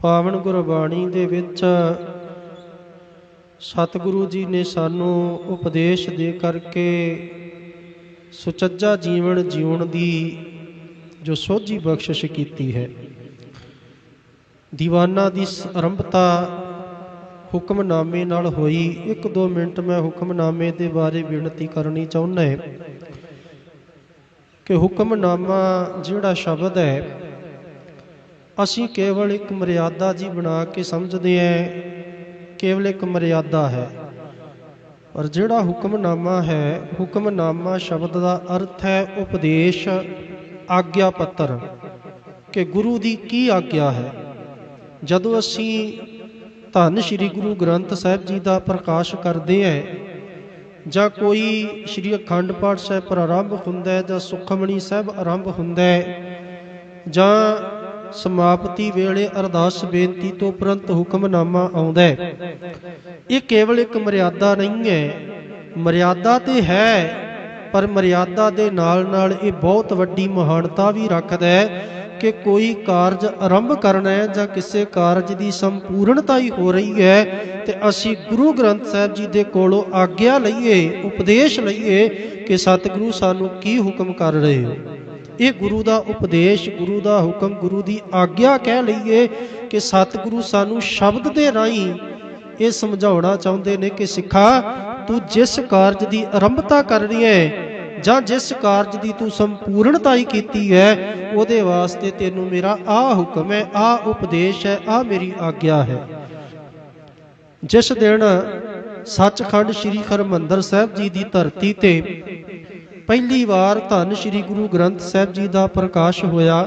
ਪਾਵਨ ਗੁਰਬਾਣੀ ਦੇ ਵਿੱਚ ਸਤਿਗੁਰੂ ਜੀ ਨੇ ਸਾਨੂੰ ਉਪਦੇਸ਼ ਦੇ ਕਰਕੇ ਸੁਚੱਜਾ ਜੀਵਨ ਜਿਉਣ ਦੀ ਜੋ ਸੋਝੀ ਬਖਸ਼ਿਸ਼ ਕੀਤੀ ਹੈ। ਦੀਵਾਨਾ ਦੀ ਆਰੰਭਤਾ ਹੁਕਮਨਾਮੇ ਨਾਲ ਹੋਈ। ਇੱਕ ਦੋ ਮਿੰਟ ਮੈਂ ਹੁਕਮਨਾਮੇ ਦੇ ਬਾਰੇ ਬੇਨਤੀ ਕਰਨੀ ਚਾਹੁੰਦਾ ਹਾਂ ਕਿ ਹੁਕਮਨਾਮਾ ਜਿਹੜਾ ਸ਼ਬਦ ਹੈ ਅਸੀਂ ਕੇਵਲ ਇੱਕ ਮਰਿਆਦਾ ਜੀ ਬਣਾ ਕੇ ਸਮਝਦੇ ਹਾਂ, ਕੇਵਲ ਇੱਕ ਮਰਿਆਦਾ ਹੈ। ਪਰ ਜਿਹੜਾ ਹੁਕਮਨਾਮਾ ਹੈ, ਹੁਕਮਨਾਮਾ ਸ਼ਬਦ ਦਾ ਅਰਥ ਹੈ ਉਪਦੇਸ਼, ਆਗਿਆ ਪੱਤਰ, ਕਿ ਗੁਰੂ ਦੀ ਕੀ ਆਗਿਆ ਹੈ। ਜਦੋਂ ਅਸੀਂ ਧੰਨ ਸ਼੍ਰੀ ਗੁਰੂ ਗ੍ਰੰਥ ਸਾਹਿਬ ਜੀ ਦਾ ਪ੍ਰਕਾਸ਼ ਕਰਦੇ ਹਾਂ, ਜਾਂ ਕੋਈ ਸ਼੍ਰੀ ਅਖੰਡ ਪਾਠ ਸਾਹਿਬ ਪ੍ਰਾਰੰਭ ਹੁੰਦਾ ਹੈ, ਜਾਂ ਸੁਖਮਣੀ ਸਾਹਿਬ ਆਰੰਭ ਹੁੰਦਾ ਹੈ, ਜਾਂ ਸਮਾਪਤੀ ਵੇਲੇ ਅਰਦਾਸ ਬੇਨਤੀ ਤੋਂ ਉਪਰੰਤ ਹੁਕਮਨਾਮਾ ਆਉਂਦਾ ਹੈ। ਇਹ ਕੇਵਲ ਇੱਕ ਮਰਿਆਦਾ ਨਹੀਂ ਹੈ। ਮਰਿਆਦਾ ਤੇ ਹੈ, ਪਰ ਮਰਿਆਦਾ ਦੇ ਨਾਲ ਨਾਲ ਇਹ ਬਹੁਤ ਵੱਡੀ ਮਹਾਨਤਾ ਵੀ ਰੱਖਦਾ ਹੈ ਕਿ ਕੋਈ ਕਾਰਜ ਆਰੰਭ ਕਰਨਾ ਹੈ ਜਾਂ ਕਿਸੇ ਕਾਰਜ ਦੀ ਸੰਪੂਰਨਤਾ ਹੀ ਹੋ ਰਹੀ ਹੈ ਤੇ ਅਸੀਂ ਗੁਰੂ ਗ੍ਰੰਥ ਸਾਹਿਬ ਜੀ ਦੇ ਕੋਲੋਂ ਆਗਿਆ ਲਈਏ, ਉਪਦੇਸ਼ ਲਈਏ ਕਿ ਸਤਿਗੁਰੂ ਸਾਨੂੰ ਕੀ ਹੁਕਮ ਕਰ ਰਹੇ ਹੋ। ਇਹ ਗੁਰੂ ਦਾ ਉਪਦੇਸ਼, ਗੁਰੂ ਦਾ ਹੁਕਮ, ਗੁਰੂ ਦੀ ਆਗਿਆ ਕਹਿ ਲਈਏ ਕਿ ਸਤਿਗੁਰੂ ਸਾਨੂੰ ਸ਼ਬਦ ਦੇ ਰਾਹੀਂ ਇਹ ਸਮਝਾਉਣਾ ਚਾਹੁੰਦੇ ਨੇ ਕਿ ਸਿੱਖਾ, ਤੂੰ ਜਿਸ ਕਾਰਜ ਦੀ ਆਰੰਭਤਾ ਕਰ ਹੈ ਜਾਂ ਜਿਸ ਕਾਰਜ ਦੀ ਤੂੰ ਸੰਪੂਰਨਤਾ ਹੀ ਕੀਤੀ ਹੈ ਉਹਦੇ ਵਾਸਤੇ ਤੈਨੂੰ ਮੇਰਾ ਆ ਹੁਕਮ ਹੈ ਆ ਉਪਦੇਸ਼ ਹੈ ਆ ਮੇਰੀ ਆਗਿਆ ਹੈ। ਜਿਸ ਦਿਨ ਸੱਚਖੰਡ ਸ੍ਰੀ ਹਰਿਮੰਦਰ ਸਾਹਿਬ ਜੀ ਦੀ ਧਰਤੀ ਤੇ ਪਹਿਲੀ ਵਾਰ ਧੰਨ ਸ੍ਰੀ ਗੁਰੂ ਗ੍ਰੰਥ ਸਾਹਿਬ ਜੀ ਦਾ ਪ੍ਰਕਾਸ਼ ਹੋਇਆ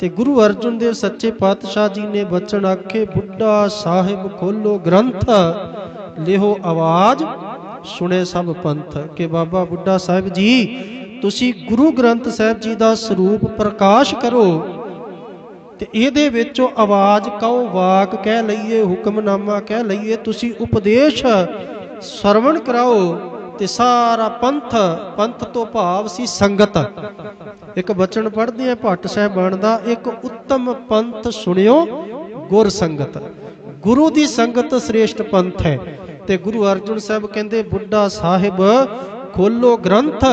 ਤੇ ਗੁਰੂ ਅਰਜਨ ਦੇਵ ਸੱਚੇ ਪਾਤਸ਼ਾਹ ਜੀ ਨੇ ਬਚਨ ਆਖੇ, ਬੁੱਢਾ ਸਾਹਿਬ ਖੋਲੋ ਗ੍ਰੰਥ, ਲਿਹੋ ਆਵਾਜ਼, ਸੁਣੇ ਸਭ ਪੰਥ। ਕਿ ਬਾਬਾ ਬੁੱਢਾ ਸਾਹਿਬ ਜੀ, ਤੁਸੀਂ ਗੁਰੂ ਗ੍ਰੰਥ ਸਾਹਿਬ ਜੀ ਦਾ ਸਰੂਪ ਪ੍ਰਕਾਸ਼ ਕਰੋ ਤੇ ਇਹਦੇ ਵਿੱਚੋਂ ਆਵਾਜ਼ ਕਹੋ ਵਾਕ ਕਹਿ ਲਈਏ, ਹੁਕਮਨਾਮਾ ਕਹਿ ਲਈਏ, ਤੁਸੀਂ ਉਪਦੇਸ਼ ਸਰਵਣ ਕਰਾਓ। ਤੇ ਸਾਰਾ ਪੰਥ ਪੰਥ ਤੋਂ ਭਾਵ ਸੀ ਸੰਗਤ। ਇੱਕ ਬਚਨ ਪੜ੍ਹਦੇ ਆ ਭੱਟ ਸਾਹਿਬਾਨ ਦਾ, ਇੱਕ ਉੱਤਮ ਪੰਥ ਸੁਣਿਓ, ਗੁਰ ਸੰਗਤ। ਗੁਰੂ ਦੀ ਸੰਗਤ ਸ੍ਰੇਸ਼ਟ ਪੰਥ ਹੈ। ਤੇ ਗੁਰੂ ਅਰਜਨ ਸਾਹਿਬ ਕਹਿੰਦੇ, ਬੁੱਢਾ ਸਾਹਿਬ, ਖੋਲੋ ਗ੍ਰੰਥ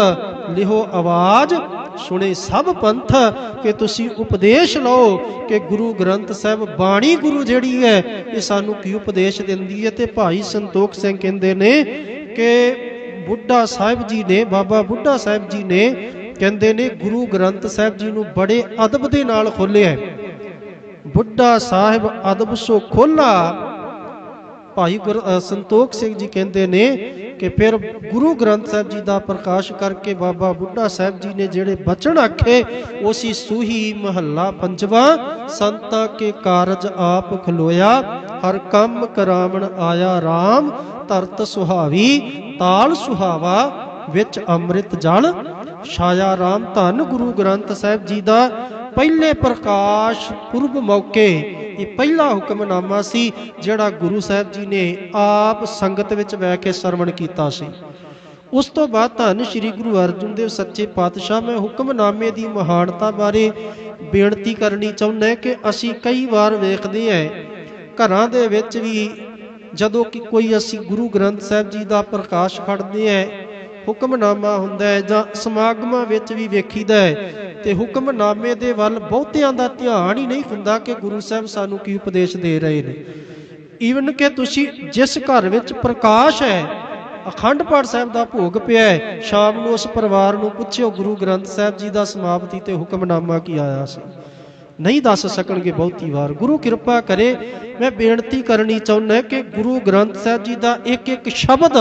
ਲਿਹੋ ਆਵਾਜ਼, ਸੁਣੇ ਸਭ ਪੰਥ, ਕਿ ਤੁਸੀਂ ਉਪਦੇਸ਼ ਲਓ ਕਿ ਗੁਰੂ ਗ੍ਰੰਥ ਸਾਹਿਬ ਬਾਣੀ ਗੁਰੂ ਜਿਹੜੀ ਹੈ, ਇਹ ਸਾਨੂੰ ਕੀ ਉਪਦੇਸ਼ ਦਿੰਦੀ ਹੈ? ਤੇ ਭਾਈ ਸੰਤੋਖ ਸਿੰਘ ਕਹਿੰਦੇ ਨੇ ਕਿ ਬੁੱਢਾ ਸਾਹਿਬ ਜੀ ਨੇ, ਬਾਬਾ ਬੁੱਢਾ ਸਾਹਿਬ ਜੀ ਨੇ ਕਹਿੰਦੇ ਨੇ, ਗੁਰੂ ਗ੍ਰੰਥ ਸਾਹਿਬ ਜੀ ਨੂੰ ਬੜੇ ਅਦਬ ਦੇ ਨਾਲ ਖੋਲਿਆ ਬੁੱਢਾ ਸਾਹਿਬ ਅਦਬ ਸੋ ਖੋਲਾ ਭਾਈ ਸੰਤੋਖ ਸਿੰਘ ਜੀ ਕਹਿੰਦੇ ਨੇ ਕਿ ਫਿਰ ਗੁਰੂ ਗ੍ਰੰਥ ਸਾਹਿਬ ਜੀ ਦਾ ਪ੍ਰਕਾਸ਼ ਕਰਕੇ ਬਾਬਾ ਬੁੱਢਾ ਸਾਹਿਬ ਜੀ ਨੇ ਜਿਹੜੇ ਬਚਨ ਆਖੇ ਉਸੀ ਸੂਹੀ ਮਹੱਲਾ ਪੰਜਵਾ, ਸੰਤਾਂ ਕੇ ਕਾਰਜ ਆਪ ਖਲੋਇਆ। ਹਰ ਕੰਮ ਕਰਾਵਣ ਆਇਆ RAM ਧਰਤ ਸੁਹਾਵੀ, ਤਾਲ ਸੁਹਾਵਾ, ਵਿੱਚ ਅੰਮ੍ਰਿਤ ਜਲ। ਛਾਇਆ RAM ਧੰਨ ਗੁਰੂ ਗ੍ਰੰਥ ਸਾਹਿਬ ਜੀ ਦਾ। ਪਹਿਲੇ ਪ੍ਰਕਾਸ਼ ਪੁਰਬ ਮੌਕੇ ਇਹ ਪਹਿਲਾ ਹੁਕਮਨਾਮਾ ਸੀ, ਜਿਹੜਾ ਗੁਰੂ ਸਾਹਿਬ ਜੀ ਨੇ ਆਪ ਸੰਗਤ ਵਿੱਚ ਬਹਿ ਕੇ ਸਰਵਣ ਕੀਤਾ ਸੀ। ਉਸ ਤੋਂ ਬਾਅਦ ਧੰਨ ਸ੍ਰੀ ਗੁਰੂ ਅਰਜਨ ਦੇਵ ਸੱਚੇ ਪਾਤਸ਼ਾਹ, ਮੈਂ ਹੁਕਮਨਾਮੇ ਦੀ ਮਹਾਨਤਾ ਬਾਰੇ ਬੇਨਤੀ ਕਰਨੀ ਚਾਹੁੰਦਾ ਕਿ ਅਸੀਂ ਕਈ ਵਾਰ ਵੇਖਦੇ ਹਾਂ ਘਰਾਂ ਦੇ ਵਿੱਚ ਵੀ ਜਦੋਂ ਕਿ ਕੋਈ ਅਸੀਂ ਗੁਰੂ ਗ੍ਰੰਥ ਸਾਹਿਬ ਜੀ ਦਾ ਪ੍ਰਕਾਸ਼ ਫੜਦੇ ਹੈ ਹੁਕਮਨਾਮਾ ਹੁੰਦਾ ਹੈ ਜਾਂ ਸਮਾਗਮਾਂ ਵਿੱਚ ਵੀ ਵੇਖੀਦਾ ਹੈ ਤੇ ਹੁਕਮਨਾਮੇ ਦੇ ਵੱਲ ਬਹੁਤਿਆਂ ਦਾ ਧਿਆਨ ਹੀ ਨਹੀਂ ਹੁੰਦਾ ਕਿ ਗੁਰੂ ਸਾਹਿਬ ਸਾਨੂੰ ਕੀ ਉਪਦੇਸ਼ ਦੇ ਰਹੇ ਨੇ। ਈਵਨ ਕਿ ਤੁਸੀਂ ਜਿਸ ਘਰ ਵਿੱਚ ਪ੍ਰਕਾਸ਼ ਹੈ ਅਖੰਡ ਪਾਠ ਸਾਹਿਬ ਦਾ ਭੋਗ ਪਿਆ ਹੈ ਸ਼ਾਮ ਨੂੰ ਉਸ ਪਰਿਵਾਰ ਨੂੰ ਪੁੱਛਿਓ ਗੁਰੂ ਗ੍ਰੰਥ ਸਾਹਿਬ ਜੀ ਦਾ ਸਮਾਪਤੀ ਤੇ ਹੁਕਮਨਾਮਾ ਕੀ ਆਇਆ ਸੀ। ਨਹੀਂ ਦੱਸ ਸਕਣਗੇ ਬਹੁਤੀ ਵਾਰ। ਗੁਰੂ ਕਿਰਪਾ ਕਰੇ, ਮੈਂ ਬੇਨਤੀ ਕਰਨੀ ਚਾਹੁੰਦਾ ਕਿ ਗੁਰੂ ਗ੍ਰੰਥ ਸਾਹਿਬ ਜੀ ਦਾ ਇੱਕ ਇੱਕ ਸ਼ਬਦ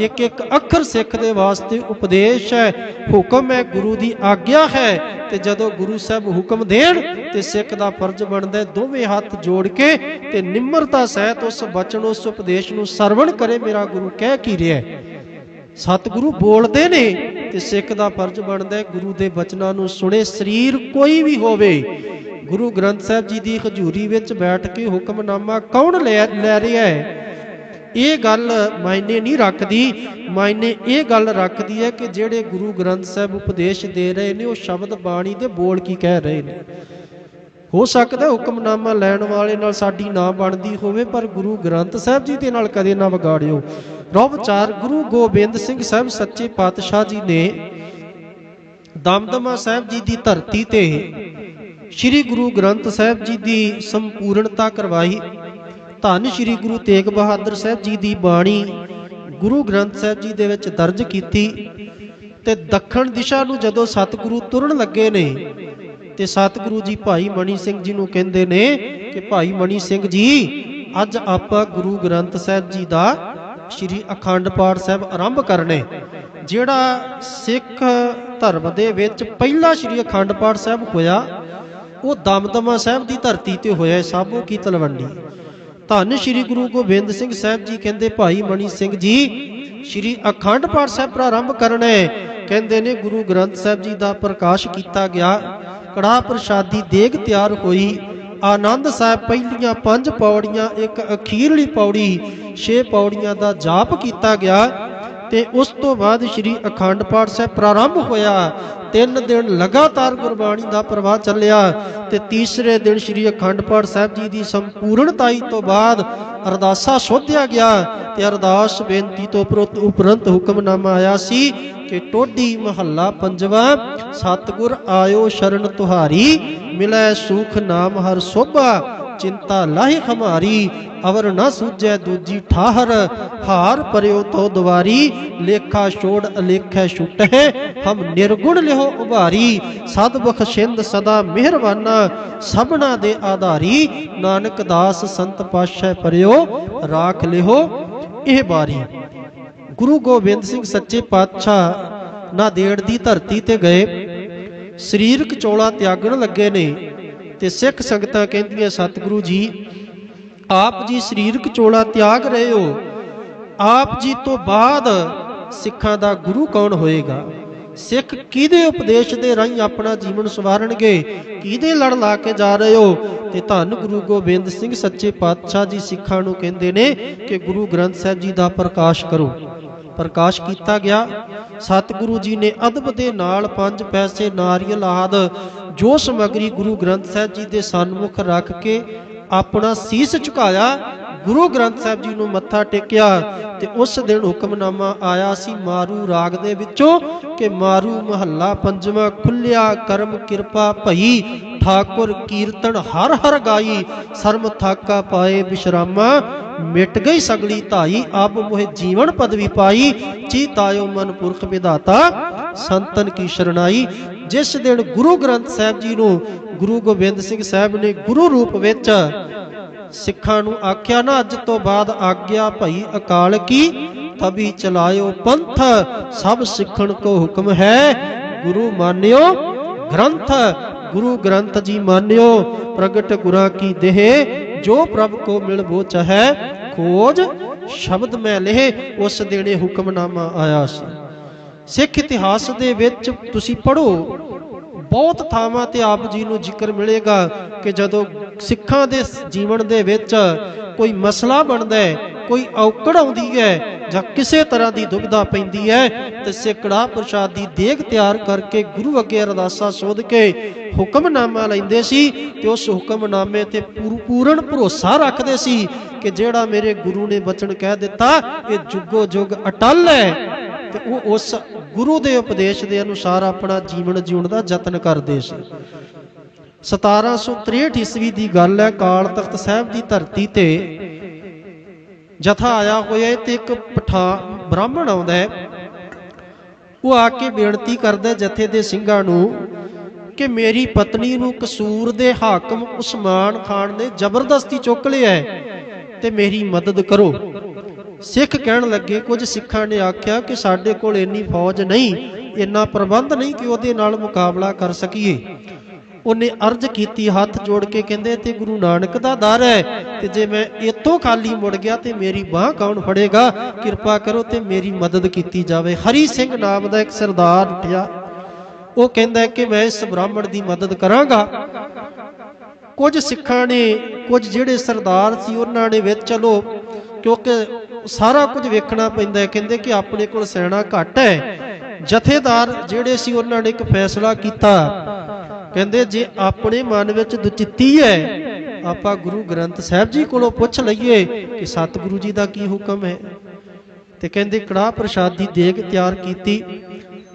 ਇੱਕ ਇੱਕ ਅੱਖਰ ਸਿੱਖ ਦੇ ਵਾਸਤੇ ਉਪਦੇਸ਼ ਹੈ, ਹੁਕਮ ਹੈ, ਗੁਰੂ ਦੀ ਆਗਿਆ ਹੈ ਤੇ ਜਦੋਂ ਗੁਰੂ ਸਾਹਿਬ ਹੁਕਮ ਦੇਣ ਤੇ ਸਿੱਖ ਦਾ ਫਰਜ਼ ਬਣਦਾ ਦੋਵੇਂ ਹੱਥ ਜੋੜ ਕੇ ਤੇ ਨਿਮਰਤਾ ਸਹਿਤ ਉਸ ਬਚਨ, ਉਸ ਉਪਦੇਸ਼ ਨੂੰ ਸਰਵਣ ਕਰੇ ਮੇਰਾ ਗੁਰੂ ਕਹਿ ਕੀ ਰਿਹਾ ਹੈ। ਸਤਿਗੁਰੂ ਬੋਲਦੇ ਨੇ ਤੇ ਸਿੱਖ ਦਾ ਫਰਜ਼ ਬਣਦਾ ਗੁਰੂ ਦੇ ਬਚਨਾਂ ਨੂੰ ਸੁਣੇ, ਸਰੀਰ ਕੋਈ ਵੀ ਹੋਵੇ। ਗੁਰੂ ਗ੍ਰੰਥ ਸਾਹਿਬ ਜੀ ਦੀ ਹਜ਼ੂਰੀ ਵਿੱਚ ਬੈਠ ਕੇ ਹੁਕਮਨਾਮਾ ਕੌਣ ਲੈ ਲੈ ਰਿਹਾ ਹੈ? ਇਹ ਗੱਲ ਮਾਇਨੇ ਨਹੀਂ ਰੱਖਦੀ। ਮਾਇਨੇ ਇਹ ਗੱਲ ਰੱਖਦੀ ਹੈ ਕਿ ਜਿਹੜੇ ਗੁਰੂ ਗ੍ਰੰਥ ਸਾਹਿਬ ਉਪਦੇਸ਼ ਦੇ ਰਹੇ ਨੇ, ਉਹ ਸ਼ਬਦ ਬਾਣੀ ਦੇ ਬੋਲ ਕੀ ਕਹਿ ਰਹੇ ਨੇ। ਹੋ ਸਕਦਾ ਹੁਕਮਨਾਮਾ ਲੈਣ ਵਾਲੇ ਨਾਲ ਸਾਡੀ ਨਾ ਬਣਦੀ ਹੋਵੇ, ਪਰ ਗੁਰੂ ਗ੍ਰੰਥ ਸਾਹਿਬ ਜੀ ਦੇ ਨਾਲ ਕਦੇ ਨਾ ਵਿਗਾੜਿਓ। ਰੋ ਵਿਚਾਰ ਗੁਰੂ ਗੋਬਿੰਦ ਸਿੰਘ ਸਾਹਿਬ ਸੱਚੇ ਪਾਤਸ਼ਾਹ ਜੀ ਨੇ ਦਮਦਮਾ ਸਾਹਿਬ ਜੀ ਦੀ ਧਰਤੀ ਤੇ ਸ੍ਰੀ ਗੁਰੂ ਗ੍ਰੰਥ ਸਾਹਿਬ ਜੀ ਦੀ ਸੰਪੂਰਨਤਾ ਕਰਵਾਈ। ਧੰਨ ਸ੍ਰੀ ਗੁਰੂ ਤੇਗ ਬਹਾਦਰ ਸਾਹਿਬ ਜੀ ਦੀ ਬਾਣੀ ਗੁਰੂ ਗ੍ਰੰਥ ਸਾਹਿਬ ਜੀ ਦੇ ਵਿੱਚ ਦਰਜ ਕੀਤੀ ਤੇ ਦੱਖਣ ਦਿਸ਼ਾ ਨੂੰ ਜਦੋਂ ਸਤਿਗੁਰੂ ਤੁਰਨ ਲੱਗੇ ਨੇ ਤੇ ਸਤਿਗੁਰੂ ਜੀ ਭਾਈ ਮਣੀ ਸਿੰਘ ਜੀ ਨੂੰ ਕਹਿੰਦੇ ਨੇ ਕਿ ਭਾਈ ਮਣੀ ਸਿੰਘ ਜੀ, ਅੱਜ ਆਪਾਂ ਗੁਰੂ ਗ੍ਰੰਥ ਸਾਹਿਬ ਜੀ ਦਾ ਸ੍ਰੀ ਅਖੰਡ ਪਾਠ ਸਾਹਿਬ ਆਰੰਭ ਕਰਨੇ, ਜਿਹੜਾ ਸਿੱਖ ਧਰਮ ਦੇ ਵਿੱਚ ਪਹਿਲਾ ਸ੍ਰੀ ਅਖੰਡ ਪਾਠ ਸਾਹਿਬ ਹੋਇਆ, ਉਹ ਦਮਦਮਾ ਸਾਹਿਬ ਦੀ ਧਰਤੀ ਤੇ ਹੋਇਆ ਸਾਬੋ ਕੀ ਤਲਵੰਡੀ। ਧੰਨ ਸ੍ਰੀ ਗੁਰੂ ਗੋਬਿੰਦ ਸਿੰਘ ਸਾਹਿਬ ਜੀ ਕਹਿੰਦੇ, ਭਾਈ ਮਣੀ ਸਿੰਘ ਜੀ, ਸ੍ਰੀ ਅਖੰਡ ਪਾਠ ਸਾਹਿਬ ਪ੍ਰਾਰੰਭ ਕਰਨੇ। ਕਹਿੰਦੇ ਨੇ, ਗੁਰੂ ਗ੍ਰੰਥ ਸਾਹਿਬ ਜੀ ਦਾ ਪ੍ਰਕਾਸ਼ ਕੀਤਾ ਗਿਆ। ਕੜਾ ਪ੍ਰਸ਼ਾਦੀ ਦੇਗ ਤਿਆਰ ਹੋਈ। ਆਨੰਦ ਸਾਹਿਬ ਪਹਿਲੀਆਂ ਪੰਜ ਪੌੜੀਆਂ, ਇੱਕ ਅਖੀਰਲੀ ਪੌੜੀ, ਛੇ ਪੌੜੀਆਂ ਦਾ ਜਾਪ ਕੀਤਾ ਗਿਆ ਤੇ ਉਸ ਤੋਂ ਬਾਅਦ ਸ੍ਰੀ ਅਖੰਡ ਪਾਠ ਸਾਹਿਬ ਪ੍ਰਾਰੰਭ ਹੋਇਆ। ਤਿੰਨ ਦਿਨ ਲਗਾਤਾਰ ਗੁਰਬਾਣੀ ਦਾ ਪ੍ਰਵਾਹ ਚੱਲਿਆ ਤੇ ਤੀਸਰੇ ਦਿਨ ਸ੍ਰੀ ਅਖੰਡ ਪਾਠ ਸਾਹਿਬ ਜੀ ਦੀ ਸੰਪੂਰਨਤਾਈ ਤੋਂ ਬਾਅਦ ਅਰਦਾਸਾ ਸੋਧਿਆ ਗਿਆ ਤੇ ਅਰਦਾਸ ਬੇਨਤੀ ਤੋਂ ਉਪਰੰਤ ਉਪਰੰਤ ਹੁਕਮਨਾਮਾ ਆਇਆ ਸੀ ਕਿ ਟੋਡੀ ਮਹੱਲਾ ਪੰਜਵਾ ਸਤਿਗੁਰ ਆਇਓ ਸ਼ਰਨ ਤੁਹਾਰੀ, ਮਿਲੈ ਸੁਖ ਨਾਮ ਹਰ ਸੋਭਾ, ਚਿੰਤਾ ਲਾਹੀ ਖਮਾਰੀ, ਅਵਰ ਨਾ ਸੂਝੈ ਦੂਜੀ ਠਾਹਰ, ਹਾਰ ਪਰਿਓ ਤੋ ਦੁਆਰੀ ਲੇਖਾ ਛੋੜ ਅਲੇਖੈ ਛੁਟਹਿ, ਹਮ ਨਿਰਗੁਣ ਲਿਹੋ ਉਭਾਰੀ, ਸਦ ਬਖਸ਼ਿੰਦ ਸਦਾ ਮਿਹਰਬਾਨਾ ਸਭਨਾ ਦੇ ਆਧਾਰੀ, ਨਾਨਕ ਦਾਸ ਸੰਤ ਪਾਸ਼ਾ ਪਰਿਓ, ਰਾਖ ਲਿਹੋ ਇਹ ਬਾਰੀ। ਗੁਰੂ ਗੋਬਿੰਦ ਸਿੰਘ ਸੱਚੇ ਪਾਤਸ਼ਾਹ ਨਾਦੇੜ ਦੀ ਧਰਤੀ ਤੇ ਗਏ। ਸਰੀਰਕ ਚੋਲਾ ਤਿਆਗਣ ਲੱਗੇ ਨੇ ਤੇ ਸਿੱਖ ਸੰਗਤਾਂ ਕਹਿੰਦੀਆਂ, ਸਤਿਗੁਰੂ ਜੀ, ਆਪ ਜੀ ਸਰੀਰਕ ਚੋਲਾ ਤਿਆਗ ਰਹੇ ਹੋ। ਆਪ ਜੀ ਤੋਂ ਬਾਅਦ ਸਿੱਖਾਂ ਦਾ ਗੁਰੂ ਕੌਣ ਹੋਏਗਾ? ਸਿੱਖ ਕਿਹਦੇ ਉਪਦੇਸ਼ ਦੇ ਰਾਹੀਂ ਆਪਣਾ ਜੀਵਨ ਸਵਾਰਨਗੇ? ਕਿਹਦੇ ਲੜ ਲਾ ਕੇ ਜਾ ਰਹੇ ਹੋ? ਤੇ ਧੰਨ ਗੁਰੂ ਗੋਬਿੰਦ ਸਿੰਘ ਸੱਚੇ ਪਾਤਸ਼ਾਹ ਜੀ ਸਿੱਖਾਂ ਨੂੰ ਕਹਿੰਦੇ ਨੇ ਕਿ ਗੁਰੂ ਗ੍ਰੰਥ ਸਾਹਿਬ ਜੀ ਦਾ ਪ੍ਰਕਾਸ਼ ਕਰੋ। ਪ੍ਰਕਾਸ਼ ਕੀਤਾ ਗਿਆ। ਸਤਿਗੁਰੂ ਜੀ ਨੇ ਅਦਬ ਦੇ ਨਾਲ ਪੰਜ ਪੈਸੇ ਨਾਰੀਅਲ ਆਦ ਜੋ ਸਮਗਰੀ ਗੁਰੂ ਗ੍ਰੰਥ ਸਾਹਿਬ ਜੀ ਦੇ ਸਨਮੁਖ ਰੱਖ ਕੇ ਆਪਣਾ ਸੀਸ ਝੁਕਾਇਆ, ਗੁਰੂ ਗ੍ਰੰਥ ਸਾਹਿਬ ਜੀ ਨੂੰ ਮੱਥਾ ਟੇਕਿਆ ਤੇ ਉਸ ਦਿਨ ਹੁਕਮਨਾਮਾ ਆਇਆ ਸੀ ਮਾਰੂ ਰਾਗ ਦੇ ਵਿੱਚੋਂ ਕਿ ਮਾਰੂ ਮਹੱਲਾ ਪੰਜਵਾਂ ਖੁੱਲਿਆ ਕਰਮ ਕਿਰਪਾ ਭਈ ਠਾਕੁਰ ਕੀਰਤਨ ਹਰ ਹਰ ਗਾਈ, ਸਰਮ ਥਾਕਾ ਪਾਏ ਵਿਸ਼ਰਾਮਾ ਮਿਟ ਗਈ ਸਗਲੀ ਧਾਈ, ਆਪ ਮੋਹਿ ਜੀਵਨ ਪਦਵੀ ਪਾਈ ਚੀਤਾਇਓ ਮਨ ਪੁਰਖ ਵਿਧਾਤਾ, ਸੰਤਨ ਕੀ ਸ਼ਰਣਾਈ ਜਿਸ ਦਿਨ ਗੁਰੂ ਗ੍ਰੰਥ ਸਾਹਿਬ ਜੀ ਨੂੰ ਗੁਰੂ ਗੋਬਿੰਦ ਸਿੰਘ ਸਾਹਿਬ ਨੇ ਗੁਰੂ ਰੂਪ ਵਿੱਚ ਸਿੱਖਾਂ ਨੂੰ ਆਖਿਆ, ਨਾ ਅੱਜ ਤੋਂ ਬਾਅਦ ਆਗਿਆ ਭਈ ਅਕਾਲ ਕੀ? ਤਬੀ ਚਲਾਇਓ ਪੰਥ, ਸਭ ਸਿੱਖਣ ਕੋ ਹੁਕਮ ਹੈ। ਗੁਰੂ ਮਾਨਿਓ ਗ੍ਰੰਥ ਗੁਰੂ ਗ੍ਰੰਥ ਜੀ ਮਾਨਿਓ, ਪ੍ਰਗਟ ਗੁਰਾਂ ਕੀ ਦੇਹ, ਜੋ ਪ੍ਰਭ ਕੋ ਮਿਲ ਬੋ ਚਾਹੈ, ਖੋਜ ਸ਼ਬਦ ਮੈਂ ਲਹਿ, ਉਸ ਦੇਣੇ ਹੁਕਮਨਾਮਾ ਆਇਆ ਸੀ। ਸਿੱਖ ਇਤਿਹਾਸ ਦੇ ਵਿੱਚ ਤੁਸੀਂ ਪੜੋ ਬਹੁਤ ਥਾਵਾਂ ਤੇ ਆਪ ਜੀ ਨੂੰ ਜ਼ਿਕਰ ਮਿਲੇਗਾ ਕਿ ਜਦੋਂ ਸਿੱਖਾਂ ਦੇ ਜੀਵਨ ਦੇ ਵਿੱਚ ਕੋਈ ਮਸਲਾ ਬਣਦਾ ਹੈ, ਕੋਈ ਔਕੜ ਆਉਂਦੀ ਹੈ ਜਾਂ ਕਿਸੇ ਤਰ੍ਹਾਂ ਦੀ ਦੁਬਿਧਾ ਪੈਂਦੀ ਹੈ, ਤੇ ਸਿੱਕੜਾ ਪ੍ਰਸ਼ਾਦ ਦੀ ਦੇਗ ਤਿਆਰ ਕਰਕੇ ਗੁਰੂ ਅੱਗੇ ਅਰਦਾਸਾ ਸੋਧ ਕੇ ਹੁਕਮਨਾਮਾ ਲੈਂਦੇ ਸੀ ਤੇ ਉਸ ਹੁਕਮਨਾਮੇ ਤੇ ਪੂਰਨ ਭਰੋਸਾ ਰੱਖਦੇ ਸੀ ਕਿ ਜਿਹੜਾ ਮੇਰੇ ਗੁਰੂ ਨੇ ਬਚਨ ਕਹਿ ਦਿੱਤਾ, ਇਹ ਜੁਗੋ ਜੁਗ ਅਟਲ ਹੈ। ਤੇ ਉਹ ਉਸ ਗੁਰੂ ਦੇ ਉਪਦੇਸ਼ ਦੇ ਅਨੁਸਾਰ ਆਪਣਾ ਜੀਵਨ ਜਿਉਣ ਦਾ ਯਤਨ ਕਰਦੇ ਸੀ। 1763 ਈਸਵੀ ਦੀ ਗੱਲ ਹੈ, ਕਾਲ ਤਖਤ ਸਾਹਿਬ ਦੀ ਧਰਤੀ ਤੇ ਜਥਾ ਆਇਆ ਹੋਇਆ ਹੈ ਤੇ ਇੱਕ ਪਠਾਨ ਬ੍ਰਾਹਮਣ ਆਉਂਦਾ ਹੈ। ਉਹ ਆ ਕੇ ਬੇਨਤੀ ਕਰਦਾ ਜਥੇ ਦੇ ਸਿੰਘਾਂ ਨੂੰ ਕਿ ਮੇਰੀ ਪਤਨੀ ਨੂੰ ਕਸੂਰ ਦੇ ਹਾਕਮ ਉਸਮਾਨ ਖਾਨ ਨੇ ਜ਼ਬਰਦਸਤੀ ਚੁੱਕ ਲਿਆ ਹੈ ਤੇ ਮੇਰੀ ਮਦਦ ਕਰੋ। ਸਿੱਖ ਕਹਿਣ ਲੱਗੇ, ਕੁਝ ਸਿੱਖਾਂ ਨੇ ਆਖਿਆ ਕਿ ਸਾਡੇ ਕੋਲ ਇੰਨੀ ਫੌਜ ਨਹੀਂ, ਇੰਨਾ ਪ੍ਰਬੰਧ ਨਹੀਂ ਕਿ ਉਹਦੇ ਨਾਲ ਮੁਕਾਬਲਾ ਕਰ ਸਕੀਏ। ਉਹਨੇ ਅਰਜ਼ ਕੀਤੀ, ਹੱਥ ਜੋੜ ਕੇ ਕਹਿੰਦੇ, ਤੇ ਗੁਰੂ ਨਾਨਕ ਦਾ ਦਰ ਹੈ, ਤੇ ਜੇ ਮੈਂ ਇੱਥੋਂ ਖਾਲੀ ਮੁੜ ਗਿਆ, ਤੇ ਮੇਰੀ ਬਾਹ ਕੌਣ ਫੜੇਗਾ? ਕਿਰਪਾ ਕਰੋ ਤੇ ਮੇਰੀ ਮਦਦ ਕੀਤੀ ਜਾਵੇ। ਹਰੀ ਸਿੰਘ ਨਾਮ ਦਾ ਇੱਕ ਸਰਦਾਰ ਉੱਠਿਆ। ਉਹ ਕਹਿੰਦਾ ਕਿ ਮੈਂ ਇਸ ਬ੍ਰਾਹਮਣ ਦੀ ਮਦਦ ਕਰਾਂਗਾ। ਕੁਝ ਸਿੱਖਾਂ ਨੇ, ਕੁਝ ਜਿਹੜੇ ਸਰਦਾਰ ਸੀ, ਉਹਨਾਂ ਨੇ ਵਿੱਚ, ਚਲੋ, ਕਿਉਂਕਿ ਸਾਰਾ ਕੁਝ ਵੇਖਣਾ ਪੈਂਦਾ ਕਹਿੰਦੇ ਕਿ ਆਪਣੇ ਕੋਲ ਸੈਨਾ ਘੱਟ ਹੈ। ਜਥੇਦਾਰ ਜਿਹੜੇ ਸੀ, ਉਹਨਾਂ ਨੇ ਇੱਕ ਫੈਸਲਾ ਕੀਤਾ। ਕਹਿੰਦੇ ਜੇ ਆਪਣੇ ਮਨ ਵਿੱਚ ਦੁਚਿੱਤੀ ਹੈ, ਆਪਾਂ ਗੁਰੂ ਗ੍ਰੰਥ ਸਾਹਿਬ ਜੀ ਕੋਲੋਂ ਪੁੱਛ ਲਈਏ ਕਿ ਸਤਿਗੁਰੂ ਜੀ ਦਾ ਕੀ ਹੁਕਮ ਹੈ। ਤੇ ਕਹਿੰਦੇ ਕੜਾਹ ਪ੍ਰਸ਼ਾਦ ਦੀ ਦੇਗ ਤਿਆਰ ਕੀਤੀ।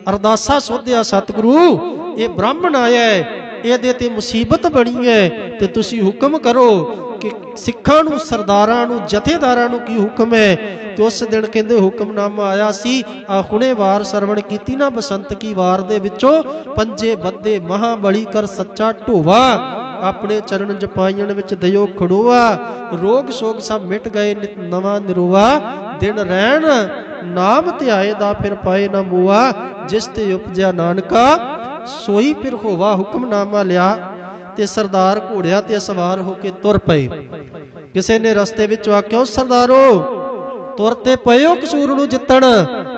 ਅਰਦਾਸਾ ਸੋਧਿਆ, ਸਤਿਗੁਰੂ, ਇਹ ਬ੍ਰਾਹਮਣ ਆਇਆ ਹੈ, ਇਹਦੇ ਤੇ ਮੁਸੀਬਤ ਬਣੀ ਹੈ, ਤੇ ਤੁਸੀਂ ਹੁਕਮ ਕਰੋ ਕਿ ਸਿੱਖਾਂ ਨੂੰ, ਸਰਦਾਰਾਂ ਨੂੰ, ਜਥੇਦਾਰਾਂ ਨੂੰ ਕੀ ਹੁਕਮ ਹੈ ਤੇ ਉਸ ਦਿਨ ਕਹਿੰਦੇ ਹੁਕਮਨਾਮਾ ਆਇਆ ਸੀ, ਆ ਹੁਣੇ ਵਾਰ ਸਰਵਣ ਕੀਤੀ ਨਾ ਬਸੰਤ ਕੀ ਵਾਰ ਦੇ ਵਿੱਚੋਂ, ਪੰਜੇ ਬੱਦੇ ਮਹਾਬਲੀ ਕਰ ਸੱਚਾ ਢੋਵਾ, ਆਪਣੇ ਚਰਨ ਜਪਾਈਆਂ ਵਿੱਚ ਦਇਓ ਖੜੋਆ, ਰੋਗ ਸੋਗ ਸਭ ਮਿਟ ਗਏ ਨਵਾਂ ਨਿਰੋਆ, ਦਿਨ ਰਹਿਣ, ਨਾਮ ਧਿਆਏ ਦਾ ਫਿਰ ਪਾਏ ਨਾ ਮੂਆ, ਜਿਸ ਤੇ ਉਪਜਿਆ ਨਾਨਕਾ, ਸੋਈ ਫਿਰ ਹੋਵਾ ਹੁਕਮਨਾਮਾ ਲਿਆ, ਤੇ ਸਰਦਾਰ ਘੋੜਿਆ ਤੇ ਸਵਾਰ ਹੋ ਕੇ ਤੁਰ ਪਏ। ਕਿਸੇ ਨੇ ਰਸਤੇ ਵਿੱਚ ਆਖਿਆ, "ਓ ਸਰਦਾਰੋ ਤੁਰਤੇ ਪਏ ਹੋ ਕਸੂਰ ਨੂੰ ਜਿੱਤਣ,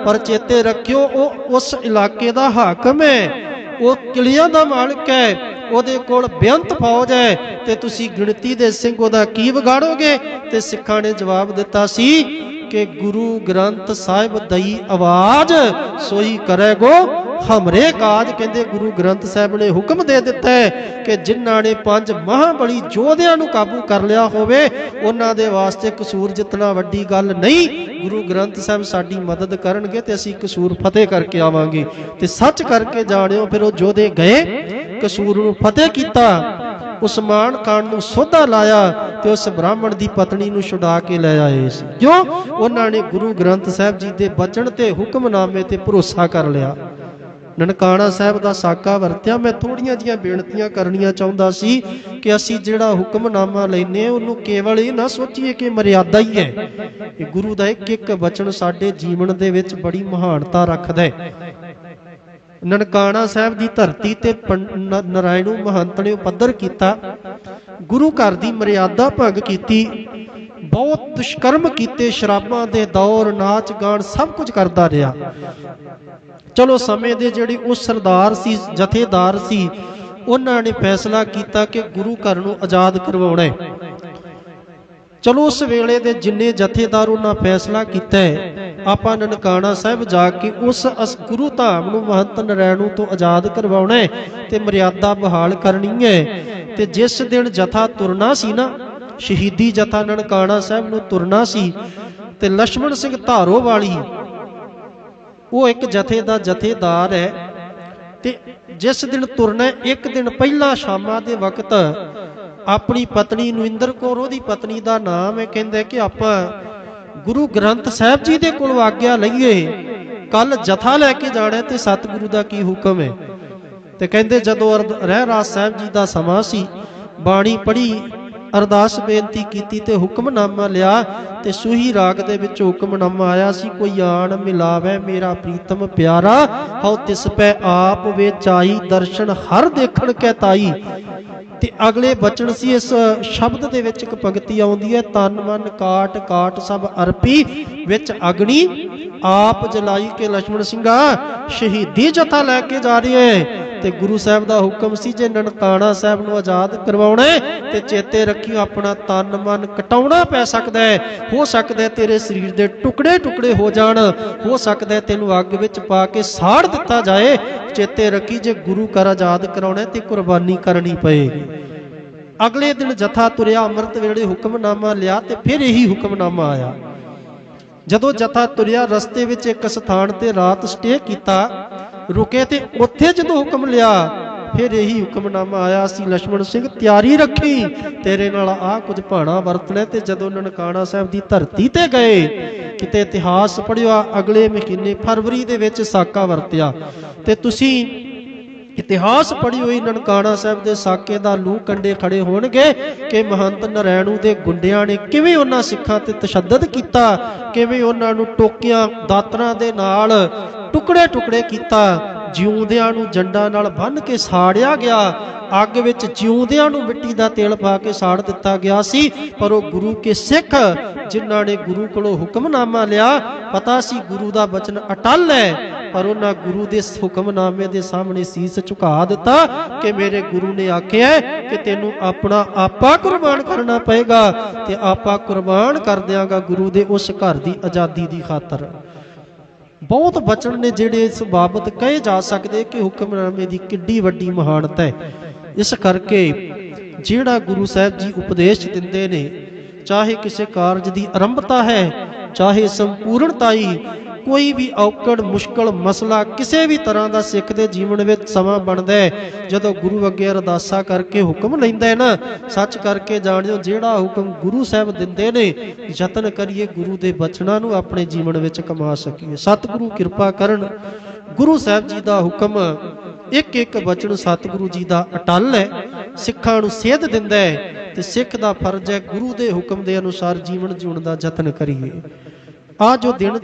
ਪਰ ਚੇਤੇ ਰੱਖਿਓ ਉਹ ਉਸ ਇਲਾਕੇ ਦਾ ਹਾਕਮ ਹੈ। ਉਹ ਕਿਲਿਆਂ ਦਾ ਮਾਲਕ ਹੈ, ਉਹਦੇ ਕੋਲ ਬੇਅੰਤ ਫੌਜ ਹੈ ਤੇ ਤੁਸੀਂ ਗਿਣਤੀ ਦੇ ਸਿੰਘ ਉਹਦਾ ਕੀ ਵਿਗਾੜੋਗੇ? ਤੇ ਸਿੱਖਾਂ ਨੇ ਜਵਾਬ ਦਿੱਤਾ ਸੀ ਕਿ ਗੁਰੂ ਗ੍ਰੰਥ ਸਾਹਿਬ ਦਈ ਆਵਾਜ਼, ਸੋਈ ਕਰੇਗੋ ਹਮਰੇ ਕਾਜ ਕਹਿੰਦੇ ਗੁਰੂ ਗ੍ਰੰਥ ਸਾਹਿਬ ਨੇ ਹੁਕਮ ਦੇ ਦਿੱਤਾ ਹੈ ਕਿ ਜਿਨ੍ਹਾਂ ਨੇ ਪੰਜ ਮਹਾਬਲੀ ਯੋਧਿਆਂ ਨੂੰ ਕਾਬੂ ਕਰ ਲਿਆ ਹੋਵੇ, ਉਹਨਾਂ ਦੇ ਵਾਸਤੇ ਕਸੂਰ ਜਿੱਤਣਾ ਵੱਡੀ ਗੱਲ ਨਹੀਂ। ਗੁਰੂ ਗ੍ਰੰਥ ਸਾਹਿਬ ਸਾਡੀ ਮਦਦ ਕਰਨਗੇ ਤੇ ਅਸੀਂ ਕਸੂਰ ਫਤਿਹ ਕਰਕੇ ਆਵਾਂਗੇ। ਤੇ ਸੱਚ ਕਰਕੇ ਜਾਣਿਓ, ਫਿਰ ਉਹ ਯੋਧੇ ਗਏ, ਕਸੂਰ ਨੂੰ ਫਤਿਹ ਕੀਤਾ। ਉਸਮਾਨ ਖਾਨ ਨੂੰ ਸੋਧਾ ਲਾਇਆ। ਤੇ ਉਸ ਬ੍ਰਾਹਮਣ ਦੀ ਪਤਨੀ ਨੂੰ ਛੁਡਾ ਕੇ ਲੈ ਆਏ ਸੀ। ਕਿਉਂ? ਉਹਨਾਂ ਨੇ ਗੁਰੂ ਗ੍ਰੰਥ ਸਾਹਿਬ ਜੀ ਦੇ ਬਚਨ ਤੇ ਹੁਕਮਨਾਮੇ ਤੇ ਭਰੋਸਾ ਕਰ ਲਿਆ। ਨਨਕਾਣਾ ਸਾਹਿਬ ਦਾ ਸਾਕਾ ਵਰਤਿਆ, ਮੈਂ ਥੋੜੀਆਂ ਜੀਆਂ ਬੇਨਤੀਆਂ ਕਰਨੀਆਂ ਚਾਹੁੰਦਾ ਸੀ ਕਿ ਅਸੀਂ ਜਿਹੜਾ ਹੁਕਮਨਾਮਾ ਲੈਨੇ ਆ, ਉਹਨੂੰ ਕੇਵਲ ਇਹ ਨਾ ਸੋਚੀਏ ਕਿ ਮਰਿਆਦਾ ਹੀ ਹੈ। ਇਹ ਗੁਰੂ ਦਾ ਇੱਕ ਇੱਕ ਬਚਨ ਸਾਡੇ ਜੀਵਨ ਦੇ ਵਿੱਚ ਬੜੀ ਮਹਾਨਤਾ ਰੱਖਦਾ ਹੈ। ਨਨਕਾਣਾ ਸਾਹਿਬ ਦੀ ਧਰਤੀ ਤੇ ਪੰਡ- ਨ- ਨਰਾਇਣੂ ਮਹੰਤ ਨੇ ਪੱਧਰ ਕੀਤਾ। ਗੁਰੂ ਘਰ ਦੀ ਮਰਿਆਦਾ ਭੰਗ ਕੀਤੀ। ਬਹੁਤ ਦੁਸ਼ਕਰਮ ਕੀਤੇ ਸ਼ਰਾਬਾਂ ਦੇ ਦੌਰ, ਨਾਚ ਗਾਣ ਸਭ ਕੁਝ ਕਰਦਾ ਰਿਹਾ। ਚਲੋ ਸਮੇਂ ਦੇ ਜਿਹੜੀ ਉਹ ਸਰਦਾਰ ਸੀ, ਜਥੇਦਾਰ ਸੀ, ਉਹਨਾਂ ਨੇ ਫੈਸਲਾ ਕੀਤਾ ਕਿ ਗੁਰੂ ਘਰ ਨੂੰ ਆਜ਼ਾਦ ਕਰਵਾਉਣਾ ਹੈ। ਚਲੋ ਉਸ ਵੇਲੇ ਦੇ ਜਿੰਨੇ ਜਥੇਦਾਰ ਉਹਨਾਂ ਫੈਸਲਾ ਕੀਤਾ ਹੈ, ਆਪਾਂ ਨਨਕਾਣਾ ਸਾਹਿਬ ਜਾ ਕੇ ਉਸ ਗੁਰੂ ਧਾਮ ਨੂੰ ਮਹੰਤ ਨਰੈਣੂ ਤੋਂ ਆਜ਼ਾਦ ਕਰਵਾਉਣਾ ਹੈ ਤੇ ਮਰਿਆਦਾ ਬਹਾਲ ਕਰਨੀ ਹੈ। ਤੇ ਜਿਸ ਦਿਨ ਜਥਾ ਤੁਰਨਾ ਸੀ ਨਾ, ਸ਼ਹੀਦੀ ਜਥਾ ਨਨਕਾਣਾ ਸਾਹਿਬ ਨੂੰ ਤੁਰਨਾ ਸੀ ਤੇ ਲక్ష్మణ ਸਿੰਘ ਧਾਰੋ ਵਾਲੀ ਉਹ ਇੱਕ ਜਥੇ ਦਾ ਜਥੇਦਾਰ ਹੈ। ਤੇ ਜਿਸ ਦਿਨ ਤੁਰਨਾ ਇੱਕ ਦਿਨ ਪਹਿਲਾਂ ਸ਼ਾਮਾਂ ਦੇ ਵਕਤ ਆਪਣੀ ਪਤਨੀ ਨਵਿੰਦਰ ਕੌਰ, ਉਹਦੀ ਪਤਨੀ ਦਾ ਨਾਮ ਹੈ ਕਹਿੰਦੇ ਕਿ ਆਪਾਂ ਗੁਰੂ ਗ੍ਰੰਥ ਸਾਹਿਬ ਜੀ ਦੇ ਕੋਲ ਆਗਿਆ ਲਈਏ। ਕੱਲ ਜਥਾ ਲੈ ਕੇ ਜਾਣਾ ਤੇ ਸਤਿਗੁਰੂ ਦਾ ਕੀ ਹੁਕਮ ਹੈ? ਤੇ ਕਹਿੰਦੇ ਜਦੋਂ ਅਰਦ- ਰਹਿਰਾਸ ਸਾਹਿਬ ਜੀ ਦਾ ਸਮਾਂ ਸੀ, ਬਾਣੀ ਪੜ੍ਹੀ ਅਰਦਾਸ ਬੇਨਤੀ ਕੀਤੀ ਤੇ ਹੁਕਮਨਾਮਾ ਲਿਆ ਤੇ ਸੂਹੀ ਰਾਗ ਦੇ ਵਿੱਚ ਹੁਕਮਨਾਮਾ ਆਇਆ ਸੀ, ਕੋਈ ਆਣ ਮਿਲਾਵੇ ਮੇਰਾ ਪ੍ਰੀਤਮ ਪਿਆਰਾ, ਹਉ ਤਿਸ ਪੈ ਆਪ ਵੇਚਾਈ ਦਰਸ਼ਨ ਹਰ ਦੇਖਣ ਕੈ ਤਾਈ। ਤੇ ਅਗਲੇ ਬਚਨ ਸੀ, ਇਸ ਸ਼ਬਦ ਦੇ ਵਿੱਚ ਇੱਕ ਪੰਕਤੀ ਆਉਂਦੀ ਹੈ, ਤਨ ਮਨ ਕਾਟ ਕਾਟ ਸਭ ਅਰਪੀ, ਵਿੱਚ ਅਗਣੀ ਆਪ ਜਲਾਈ ਕੇ ਲక్ష్మణ ਸਿੰਘਾ, ਸ਼ਹੀਦੀ ਜਥਾ ਲੈ ਕੇ ਜਾ ਰਹੀ ਹੈ ਤੇ ਗੁਰੂ ਸਾਹਿਬ ਦਾ ਹੁਕਮ ਸੀ ਜੇ ਨਨਕਾਣਾ ਸਾਹਿਬ ਨੂੰ ਆਜ਼ਾਦ ਕਰਵਾਉਣਾ ਤੇ ਚੇਤੇ ਰੱਖਿਓ ਆਪਣਾ ਤਨ ਮਨ ਕਟਾਉਣਾ ਪੈ ਸਕਦਾ ਹੈ। ਹੋ ਸਕਦਾ ਹੈ ਤੇਰੇ ਸਰੀਰ ਦੇ ਟੁਕੜੇ ਟੁਕੜੇ ਹੋ ਜਾਣ, ਹੋ ਸਕਦਾ ਹੈ ਤੈਨੂੰ ਅੱਗ ਵਿੱਚ ਪਾ ਕੇ ਸਾੜ ਦਿੱਤਾ ਜਾਏ। ਚੇਤੇ ਰੱਖੀ ਜੇ ਗੁਰੂ ਘਰ ਆਜ਼ਾਦ ਕਰਾਉਣਾ ਤੇ ਕੁਰਬਾਨੀ ਕਰਨੀ ਪਏਗੀ ਅਗਲੇ ਦਿਨ ਜਥਾ ਤੁਰਿਆ, ਅੰਮ੍ਰਿਤ ਵੇਲੇ ਹੁਕਮਨਾਮਾ ਲਿਆ ਤੇ ਫਿਰ ਇਹੀ ਹੁਕਮਨਾਮਾ ਆਇਆ। ਜਦੋਂ ਜਥਾ ਤੁਰਿਆ, ਰਸਤੇ ਵਿੱਚ ਇੱਕ ਸਥਾਨ ਤੇ ਰਾਤ ਸਟੇ ਕੀਤਾ ਰੁਕੇ ਤੇ ਉੱਥੇ ਜਦੋਂ ਹੁਕਮ ਲਿਆ, ਫਿਰ ਇਹੀ ਹੁਕਮਨਾਮਾ ਆਇਆ ਸੀ ਲక్ష్మణ ਸਿੰਘ ਤਿਆਰੀ ਰੱਖੀ, ਤੇਰੇ ਨਾਲ ਆ ਕੁਝ ਭਾਣਾ ਵਰਤਣਾ ਤੇ ਜਦੋਂ ਨਨਕਾਣਾ ਸਾਹਿਬ ਦੀ ਧਰਤੀ ਤੇ ਗਏ, ਕਿਤੇ ਇਤਿਹਾਸ ਪੜਿਆ ਅਗਲੇ ਮਹੀਨੇ ਫਰਵਰੀ ਦੇ ਵਿੱਚ ਸਾਕਾ ਵਰਤਿਆ। ਤੇ ਤੁਸੀਂ ਇਤਿਹਾਸ ਪੜੀ ਹੋਈ ਨਨਕਾਣਾ ਸਾਹਿਬ ਦੇ ਸਾਕੇ ਦਾ ਲੂ ਕੰਡੇ ਖੜੇ ਹੋਣਗੇ ਕਿ ਮਹੰਤ ਨਰੈਣੂ ਦੇ ਗੁੰਡਿਆਂ ਨੇ ਕਿਵੇਂ ਉਹਨਾਂ ਸਿੱਖਾਂ ਤੇ ਤਸ਼ੱਦਦ ਕੀਤਾ, ਕਿਵੇਂ ਉਹਨਾਂ ਨੂੰ ਟੋਕਿਆਂ ਦਾਤਰਾਂ ਦੇ ਨਾਲ ਟੁਕੜੇ ਟੁਕੜੇ ਕੀਤਾ। ਜਿਉਂਦਿਆਂ ਨੂੰ ਜੰਡਾਂ ਨਾਲ ਬੰਨ ਕੇ ਸਾੜਿਆ ਗਿਆ। ਅੱਗ ਵਿੱਚ ਜਿਉਂਦਿਆਂ ਨੂੰ ਮਿੱਟੀ ਦਾ ਤੇਲ ਪਾ ਕੇ ਸਾੜ ਦਿੱਤਾ ਗਿਆ ਸੀ। ਪਰ ਉਹ ਗੁਰੂ ਕੇ ਸਿੱਖ, ਜਿਨ੍ਹਾਂ ਨੇ ਗੁਰੂ ਕੋਲੋਂ ਹੁਕਮਨਾਮਾ ਲਿਆ, ਪਤਾ ਸੀ ਗੁਰੂ ਦਾ ਬਚਨ ਅਟਲ ਹੈ। ਪਰ ਉਹਨਾਂ ਗੁਰੂ ਦੇ ਹੁਕਮਨਾਮੇ ਦੇ ਸਾਹਮਣੇ ਸੀਸ ਝੁਕਾ ਦਿੱਤਾ ਕਿ ਮੇਰੇ ਗੁਰੂ ਨੇ ਆਖਿਆ ਕਿ ਤੈਨੂੰ ਆਪਣਾ ਆਪਾ ਕੁਰਬਾਨ ਕਰਨਾ ਪਏਗਾ ਤੇ ਆਪਾ ਕੁਰਬਾਨ ਕਰ ਦਿਆਂਗਾ ਗੁਰੂ ਦੇ ਉਸ ਘਰ ਦੀ ਆਜ਼ਾਦੀ ਦੀ ਖਾਤਰ। ਬਹੁਤ ਬਚਨ ਨੇ ਜਿਹੜੇ ਇਸ ਬਾਬਤ ਕਹੇ ਜਾ ਸਕਦੇ ਕਿ ਹੁਕਮਨਾਮੇ ਦੀ ਕਿੱਡੀ ਵੱਡੀ ਮਹਾਨਤਾ ਹੈ। ਇਸ ਕਰਕੇ ਜਿਹੜਾ ਗੁਰੂ ਸਾਹਿਬ ਜੀ ਉਪਦੇਸ਼ ਦਿੰਦੇ ਨੇ, ਚਾਹੇ ਕਿਸੇ ਕਾਰਜ ਦੀ ਆਰੰਭਤਾ ਹੈ, ਚਾਹੇ ਸੰਪੂਰਨਤਾ ਹੀ ਕੋਈ ਵੀ ਔਕੜ, ਮੁਸ਼ਕਲ, ਮਸਲਾ ਕਿਸੇ ਵੀ ਤਰ੍ਹਾਂ ਦਾ ਸਿੱਖ ਦੇ ਜੀਵਨ ਵਿੱਚ ਸਮਾਂ ਬਣਦਾ ਹੈ। ਜਦੋਂ ਗੁਰੂ ਅੱਗੇ ਅਰਦਾਸਾ ਕਰਕੇ ਹੁਕਮ ਲੈਂਦਾ ਹੈ ਨਾ, ਸੱਚ ਕਰਕੇ ਜਾਣਿਓ, ਜਿਹੜਾ ਹੁਕਮ ਗੁਰੂ ਸਾਹਿਬ ਦਿੰਦੇ ਨੇ, ਯਤਨ ਕਰੀਏ, ਗੁਰੂ ਦੇ ਬਚਨਾਂ ਨੂੰ ਆਪਣੇ ਜੀਵਨ ਵਿੱਚ ਕਮਾ ਸਕੀਏ। ਸਤਿਗੁਰੂ ਕਿਰਪਾ ਕਰਨ, ਗੁਰੂ ਸਾਹਿਬ ਜੀ ਦਾ ਹੁਕਮ ਇੱਕ ਇੱਕ ਬਚਨ ਸਤਿਗੁਰੂ ਜੀ ਦਾ ਅਟਲ ਹੈ। ਸਿੱਖਾਂ ਨੂੰ ਸੇਧ ਦਿੰਦਾ ਹੈ ਤੇ ਸਿੱਖ ਦਾ ਫਰਜ਼ ਹੈ ਗੁਰੂ ਦੇ ਹੁਕਮ ਦੇ ਅਨੁਸਾਰ ਜੀਵਨ ਜਿਉਣ ਦਾ ਯਤਨ ਕਰੀਏ। ਆ ਜੋ ਦਿਨ